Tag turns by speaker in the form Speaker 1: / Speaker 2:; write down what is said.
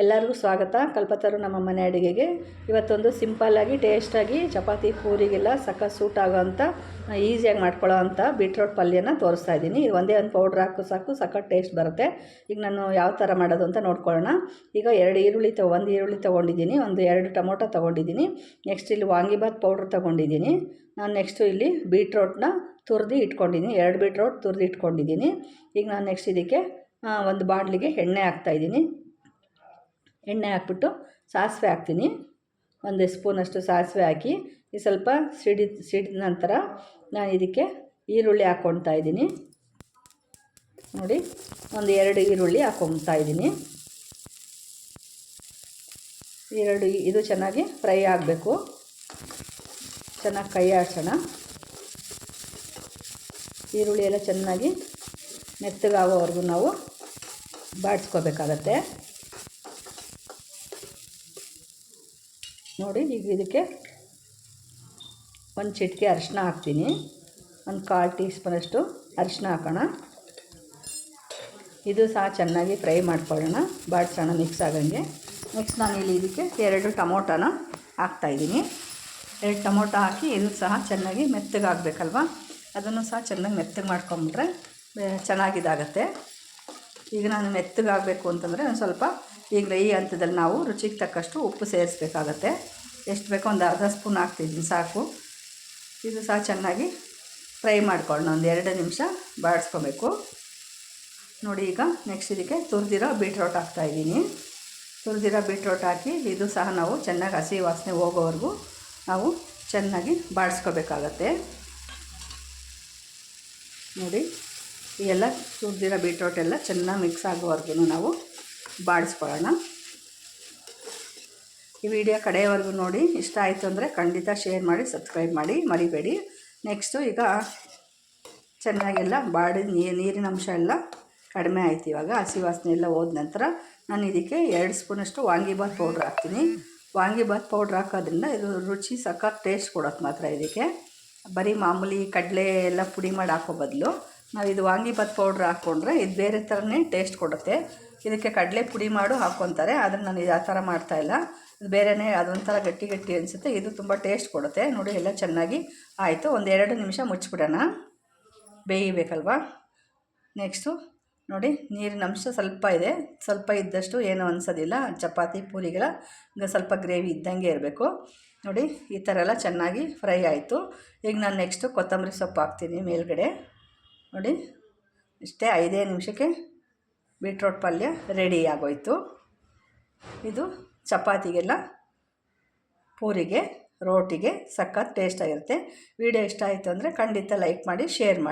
Speaker 1: ಎಲ್ಲರಿಗೂ ಸ್ವಾಗತ. ಕಲ್ಪತರು ನಮ್ಮ ಮನೆ ಅಡುಗೆಗೆ. ಇವತ್ತೊಂದು ಸಿಂಪಲ್ಲಾಗಿ ಟೇಸ್ಟಾಗಿ ಚಪಾತಿ ಪೂರಿಗೆಲ್ಲ ಸಕ್ಕ ಸೂಟ್ ಆಗೋವಂಥ ಈಸಿಯಾಗಿ ಮಾಡ್ಕೊಳ್ಳೋ ಅಂಥ ಬೀಟ್ರೋಟ್ ಪಲ್ಯನ ತೋರಿಸ್ತಾ ಇದ್ದೀನಿ. ಇದು ಒಂದೇ ಒಂದು ಪೌಡ್ರ್ ಹಾಕು ಸಾಕು ಸಕ್ಕ ಟೇಸ್ಟ್ ಬರುತ್ತೆ. ಈಗ ನಾನು ಯಾವ ಥರ ಮಾಡೋದು ಅಂತ ನೋಡ್ಕೊಳ್ಳೋಣ. ಈಗ ಎರಡು ಈರುಳ್ಳಿ ತೊ, ಒಂದು ಈರುಳ್ಳಿ ತೊಗೊಂಡಿದ್ದೀನಿ, ಒಂದು ಎರಡು ಟೊಮೊಟೊ ತೊಗೊಂಡಿದ್ದೀನಿ. ನೆಕ್ಸ್ಟ್ ಇಲ್ಲಿ ವಾಂಗಿಬಾತ್ ಪೌಡ್ರ್ ತೊಗೊಂಡಿದ್ದೀನಿ. ನಾನು ನೆಕ್ಸ್ಟು ಇಲ್ಲಿ ಬೀಟ್ರೋಟ್ನ ತುರಿದು ಇಟ್ಕೊಂಡಿದ್ದೀನಿ. ಎರಡು ಬೀಟ್ರೋಟ್ ತುರಿದು ಇಟ್ಕೊಂಡಿದ್ದೀನಿ. ಈಗ ನಾನು ನೆಕ್ಸ್ಟ್ ಇದಕ್ಕೆ ಒಂದು ಬಾಣಲಿಗೆ ಎಣ್ಣೆ ಹಾಕ್ತಾಯಿದ್ದೀನಿ ಎಣ್ಣೆ ಹಾಕ್ಬಿಟ್ಟು ಸಾಸಿವೆ ಹಾಕ್ತೀನಿ. ಒಂದು ಸ್ಪೂನಷ್ಟು ಸಾಸಿವೆ ಹಾಕಿ, ಈ ಸ್ವಲ್ಪ ಸಿಡಿ, ಸಿಡಿದ ನಂತರ ನಾನು ಇದಕ್ಕೆ ಈರುಳ್ಳಿ ಹಾಕ್ಕೊಳ್ತಾ ಇದ್ದೀನಿ. ನೋಡಿ, ಒಂದು ಎರಡು ಈರುಳ್ಳಿ ಹಾಕ್ಕೊಳ್ತಾ ಇದ್ದೀನಿ. ಎರಡು ಇದು ಚೆನ್ನಾಗಿ ಫ್ರೈ ಆಗಬೇಕು. ಚೆನ್ನಾಗಿ ಕೈ ಆಡ್ಸೋಣ. ಈರುಳ್ಳಿ ಎಲ್ಲ ಚೆನ್ನಾಗಿ ಮೆತ್ತಗಾಗೋವರೆಗೂ ನಾವು ಬಾಡಿಸ್ಕೋಬೇಕಾಗತ್ತೆ. ನೋಡಿ ಈಗ ಇದಕ್ಕೆ ಒಂದು ಚಿಟಿಕೆ ಅರಿಶಿನ ಹಾಕ್ತೀನಿ. ಒಂದು ಕಾಲು ಟೀ ಸ್ಪೂನಷ್ಟು ಅರಿಶಿನ ಹಾಕೋಣ. ಇದು ಸಹ ಚೆನ್ನಾಗಿ ಫ್ರೈ ಮಾಡ್ಕೊಳ್ಳೋಣ. ಬಾಡ್ಸೋಣ ಮಿಕ್ಸ್ ಆಗಂಗೆ. ನೆಕ್ಸ್ಟ್ ನಾನು ಇಲ್ಲಿ ಇದಕ್ಕೆ ಎರಡು ಟೊಮೊಟೊನ ಹಾಕ್ತಾಯಿದ್ದೀನಿ ಎರಡು ಟೊಮೊಟೊ ಹಾಕಿ ಇದು ಸಹ ಚೆನ್ನಾಗಿ ಮೆತ್ತಗಾಗಬೇಕಲ್ವ? ಅದನ್ನು ಸಹ ಚೆನ್ನಾಗಿ ಮೆತ್ತಗೆ ಮಾಡ್ಕೊಂಬಿಟ್ರೆ ಚೆನ್ನಾಗಿದಾಗತ್ತೆ. ಈಗ ನಾನು ಮೆತ್ತಗಾಗಬೇಕು ಅಂತಂದರೆ ಒಂದು ಸ್ವಲ್ಪ ಈಗ ಈ ಹಂತದಲ್ಲಿ ನಾವು ರುಚಿಗೆ ತಕ್ಕಷ್ಟು ಉಪ್ಪು ಸೇರಿಸ್ಬೇಕಾಗತ್ತೆ. ಎಷ್ಟು ಬೇಕೋ ಒಂದು ಅರ್ಧ ಸ್ಪೂನ್ ಹಾಕ್ತಿದ್ದೀನಿ, ಸಾಕು. ಇದು ಸಹ ಚೆನ್ನಾಗಿ ಫ್ರೈ ಮಾಡ್ಕೊಳ್ಳೋಣ, ಒಂದು ಎರಡು ನಿಮಿಷ ಬಾಡಿಸ್ಕೊಬೇಕು. ನೋಡಿ ಈಗ ನೆಕ್ಸ್ಟ್ ಇದಕ್ಕೆ ತುರಿದಿರೋ ಬೀಟ್ರೋಟ್ ಹಾಕ್ತಾಯಿದ್ದೀನಿ ತುರಿದಿರೋ ಬೀಟ್ರೋಟ್ ಹಾಕಿ ಇದು ಸಹ ನಾವು ಚೆನ್ನಾಗಿ ಹಸಿ ವಾಸನೆ ಹೋಗೋವರೆಗೂ ನಾವು ಚೆನ್ನಾಗಿ ಬಾಡಿಸ್ಕೋಬೇಕಾಗತ್ತೆ. ನೋಡಿ. ಎಲ್ಲ ಸುರಿದಿರೋ ಬೀಟ್ರೋಟ್ ಎಲ್ಲ ಚೆನ್ನಾಗಿ ಮಿಕ್ಸ್ ಆಗೋವರೆಗೂ ನಾವು ಬಾಡಿಸ್ಕೊಳ್ಳೋಣ. ಈ ವಿಡಿಯೋ ಕಡೆಯವರೆಗೂ ನೋಡಿ, ಇಷ್ಟ ಆಯಿತು ಅಂದರೆ ಖಂಡಿತ ಶೇರ್ ಮಾಡಿ ಸಬ್ಸ್ಕ್ರೈಬ್ ಮಾಡಿ, ಮರಿಬೇಡಿ. ನೆಕ್ಸ್ಟು ಈಗ ಚೆನ್ನಾಗೆಲ್ಲ ಬಾಡಿ ನೀರಿನ ಅಂಶ ಎಲ್ಲ ಕಡಿಮೆ ಆಯ್ತು ಇವಾಗ, ಹಸಿ ವಾಸನೆ ಎಲ್ಲ ಹೋದ ನಂತರ ನಾನು ಇದಕ್ಕೆ ಎರಡು ಸ್ಪೂನಷ್ಟು ವಾಂಗಿಬಾತ್ ಪೌಡ್ರ್ ಹಾಕ್ತೀನಿ. ವಾಂಗಿಬಾತ್ ಪೌಡ್ರ್ ಹಾಕೋದ್ರಿಂದ ಇದು ರುಚಿ ಸಕ್ಕ ಟೇಸ್ಟ್ ಕೊಡೋದು ಮಾತ್ರ ಇದಕ್ಕೆ. ಬರೀ ಮಾಮೂಲಿ ಕಡಲೆ ಎಲ್ಲ ಪುಡಿ ಮಾಡಿ ಹಾಕೋ ಬದಲು. ನಾವು ಇದು ವಾಂಗಿಭಾತ್ ಪೌಡ್ರ್ ಹಾಕ್ಕೊಂಡ್ರೆ ಇದು ಬೇರೆ ಥರನೇ ಟೇಸ್ಟ್ ಕೊಡುತ್ತೆ. ಇದಕ್ಕೆ ಕಡಲೆ ಪುಡಿ ಮಾಡು ಹಾಕ್ಕೊತಾರೆ ಆದರೆ ನಾನು ಇದು ಆ ಥರ ಮಾಡ್ತಾಯಿಲ್ಲ ಇದು ಬೇರೆಯೇ ಅದೊಂಥರ ಗಟ್ಟಿ ಗಟ್ಟಿ ಅನಿಸುತ್ತೆ. ಇದು ತುಂಬ ಟೇಸ್ಟ್ ಕೊಡುತ್ತೆ. ನೋಡಿ, ಎಲ್ಲ ಚೆನ್ನಾಗಿ ಆಯಿತು. ಒಂದು ಎರಡು ನಿಮಿಷ ಮುಚ್ಚಿಬಿಡೋಣ. ಬೇಯಬೇಕಲ್ವಾ? ನೆಕ್ಸ್ಟು ನೋಡಿ, ನೀರಿನ ಅಂಶ ಸ್ವಲ್ಪ ಇದೆ. ಸ್ವಲ್ಪ ಇದ್ದಷ್ಟು ಏನೂ ಅನಿಸೋದಿಲ್ಲ. ಚಪಾತಿ, ಪೂರಿಗಳ ಈಗ ಸ್ವಲ್ಪ ಗ್ರೇವಿ ಇದ್ದಂಗೆ ಇರಬೇಕು. ನೋಡಿ, ಈ ಥರ ಎಲ್ಲ ಚೆನ್ನಾಗಿ ಫ್ರೈ ಆಯಿತು. ಈಗ ನಾನು ನೆಕ್ಸ್ಟು ಕೊತ್ತಂಬರಿ ಸೊಪ್ಪು ಹಾಕ್ತೀನಿ ಮೇಲ್ಗಡೆ. ನೋಡಿ, ಇಷ್ಟೇ ಐದೇ ನಿಮಿಷಕ್ಕೆ ಬೀಟ್ರೋಟ್ ಪಲ್ಯ ರೆಡಿ ಆಗೋಯ್ತು. ಇದು ಚಪಾತಿಗೆಲ್ಲ, ಪೂರಿಗೆ, ರೋಟಿಗೆ ಸಖತ್ ಟೇಸ್ಟಾಗಿರುತ್ತೆ ವಿಡಿಯೋ ಇಷ್ಟ ಆಯಿತು ಅಂದರೆ ಖಂಡಿತ ಲೈಕ್ ಮಾಡಿ ಶೇರ್ ಮಾಡಿ.